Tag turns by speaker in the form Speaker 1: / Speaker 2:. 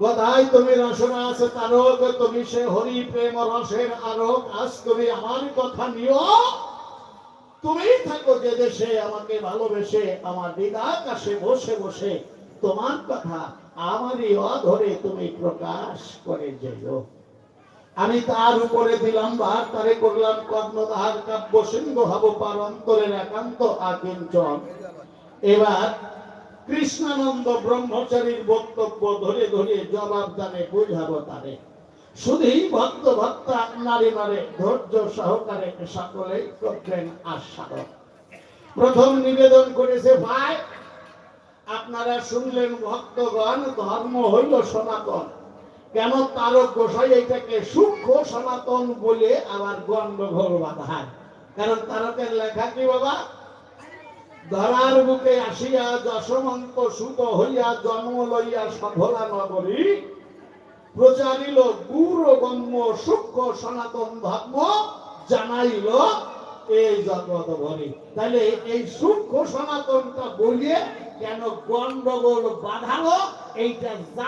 Speaker 1: কোথায় তুমি রসনা আছে তারক, তুমি সে হরি প্রেম রসের আরক আজ তুমি আমার কথা নিও। তুমি থাকো যে দেশে, আমাকে ভালোবেসে, আমার দিদা কাছে বসে বসে। তোমার কথা আমারই অধরে তুমি প্রকাশ করে যেও। আমি তার উপরে দিলাম ভার, তারে করলাম কর্ণধার কাব্য, সিংহ হব পার, অন্তরের একান্ত আকিঞ্চন। এবার কৃষ্ণানন্দ ব্রহ্মচারীর বক্তব্য ধরে ধরে জবাব দানে বুঝাবো তারে। শুধুই ভক্ত ভক্তা নারী নারে, ধৈর্য সহকারে সকলেই করবেন আস্বাদন প্রথম নিবেদন করেছে ভাই, আপনারা শুনলেন ভক্তগণ, ধর্ম হইল সনাতন। কেন তারক গোসাই এটাকে সূক্ষ্ম সনাতন বলে আবার গন্ডগোল বাধায়? কারণ তারকের লেখা কি বাবা? ধরার বুকে আসিয়া যশমন্ত সুত হইয়া জন্ম লইয়া সফলা নগরী প্রচারিল গুরু গম্য সূক্ষ্ম সনাতন ধর্ম জানাইল এই জগত ভরি তাহলে এই সূক্ষ্ম সনাতনটা বলিয়ে কেন গন্ডগোল বাধালো, এইটা